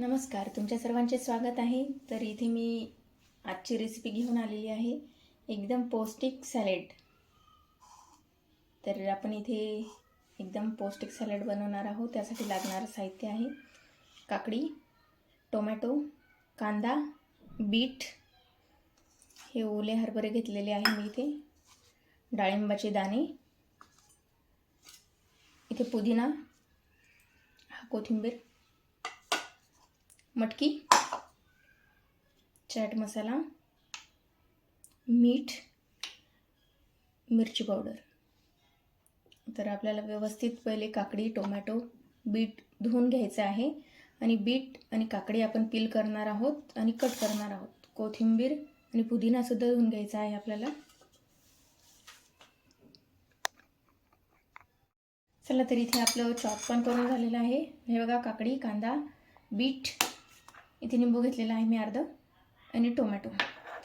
नमस्कार तुमच्या सर्वांचे स्वागत आहे. तर इथे मी आजची रेसिपी घेऊन आलेली आहे. एकदम पौष्टिक सॅलेड तर आपण इथे एकदम पौष्टिक सॅलेड बनवणार आहोत. त्यासाठी लागणारं साहित्य आहे. काकडी टोमॅटो कांदा बीट. हे ओले हरभरे घेतलेले आहे मी इथे. डाळिंबाचे दाणे. इथे पुदिना हा कोथिंबीर. मटकी चाट मसाला मीठ मिरची पावडर. तर आपल्याला व्यवस्थित पहिले काकडी टोमॅटो बीट धुवून घ्यायचं आहे. आणि बीट आणि काकडी आपण पील करणार आहोत आणि कट करणार आहोत. कोथिंबीर आणि पुदिनासुद्धा धुवून घ्यायचा आहे आपल्याला. चला तर इथे आपलं चॉप पण करून झालेलं आहे. हे बघा काकडी कांदा बीट इथे निंबू घेतलेला आहे मी अर्ध आणि टोमॅटो.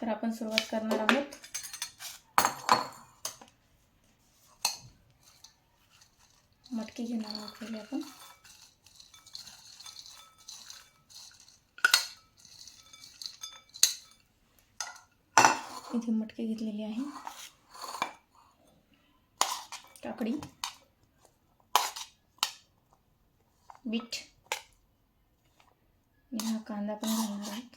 तर आपण सुरुवात करणार आहोत. मटकी घेणार आहोत पहिले आपण. इथे मटकी घेतलेली आहे. काकडी. बीट आणि हा कांदा पण घालणार आहोत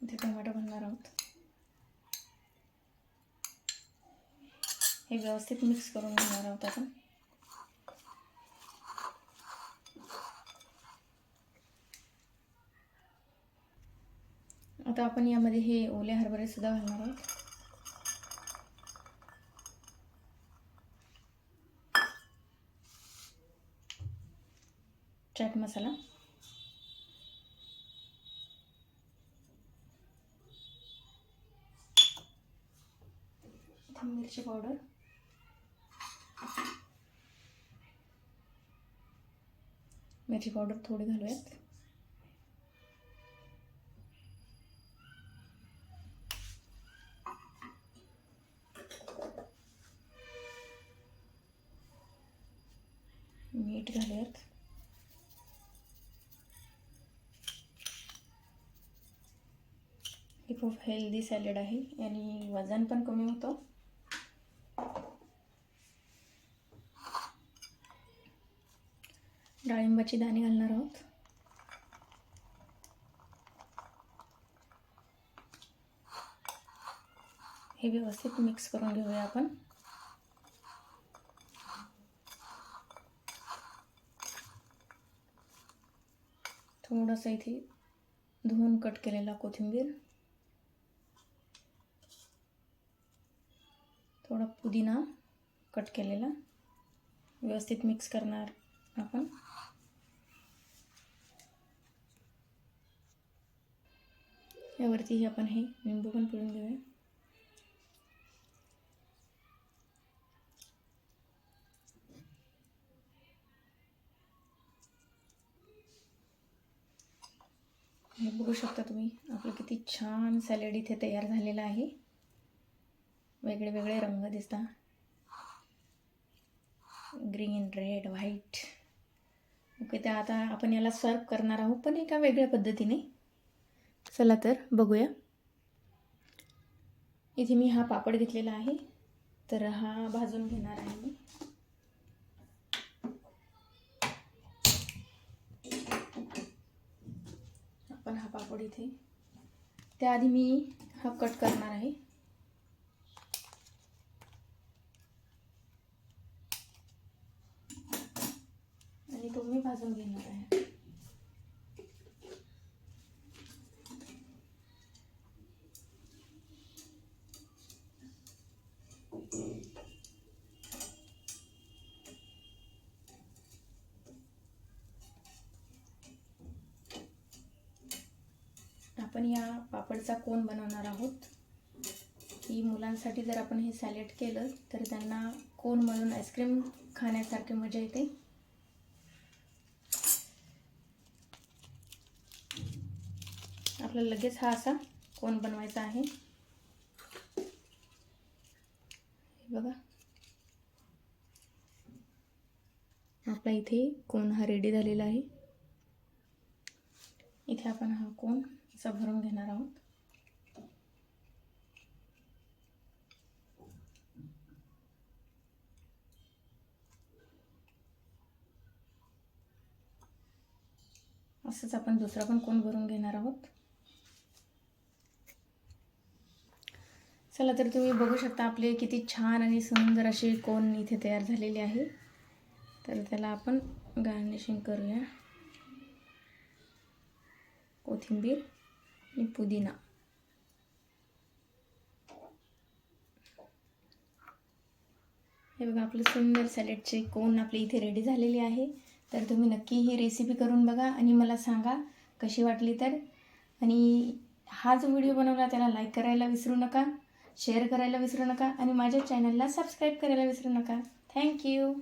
इथे टोमॅटो घालणार आहोत हे व्यवस्थित मिक्स करून घेणार आहोत आपण आता आपण यामध्ये हे ओले हरभरे सुद्धा घालणार आहोत. चाट मसाला. मिरची पावडर मिरची पावडर थोडी घालूयात. मीठ घालूयात हे खूप हेल्दी सॅलेड आहे आणि वजन पण कमी होतं. डाळिंबाची दाणे घालणार आहोत. हे व्यवस्थित मिक्स करून घेऊया आपण. थोडासा इथे धुवून कट केलेला कोथिंबीर. थोडा पुदिना कट केलेला. व्यवस्थित मिक्स करणार आपण. यावरतीही आपण हे लिंबू पण पिळून घेऊया. हे बघू शकता तुम्ही आपलं किती छान सॅलेड इथे तयार झालेलं आहे. वेगळे वेगळे रंग दिसतात ग्रीन रेड व्हाईट ओके तर आता आपण याला सर्व करणार आहोत पण एका वेगळ्या पद्धतीने. चला तर बघूया. इथे मी हा पापड घेतलेला आहे तर हा भाजून घेणार आहे मी आपण हा पापड इथे. त्याआधी मी हा कट करणार आहे. आणि तो मी भाजून घेणार आहे. आपण या पापडचा कोण बनवणार आहोत? की मुलांसाठी जर आपण हे सॅलेड केलं तर त्यांना कोण म्हणून आईस्क्रीम खाण्यासारखी मजा येते? आपल्याला लगेच हा असा कोण बनवायचा आहे? बघा. आपला इथे कोण हा रेडी झालेला आहे? इथे आपण हा कोण असं भरून घेणार आहोत. असंच आपण दुसरा पण कोण भरून घेणार आहोत? चला तर तुम्ही बघू शकता आपले किती छान आणि सुंदर असे कोण इथे तयार झालेले आहे. तर त्याला आपण गार्निशिंग करूया. कोथिंबीर. आणि पुदिना हे बघा आपलं सुंदर सॅलेडचे कोण आपली इथे रेडी झालेली आहे. तर तुम्ही नक्की ही रेसिपी करून बघा आणि मला सांगा कशी वाटली तर. आणि हा जो व्हिडिओ बनवला त्याला लाईक करायला विसरू नका शेअर करायला विसरू नका आणि माझ्या चॅनलला सबस्क्राईब करायला विसरू नका. थँक्यू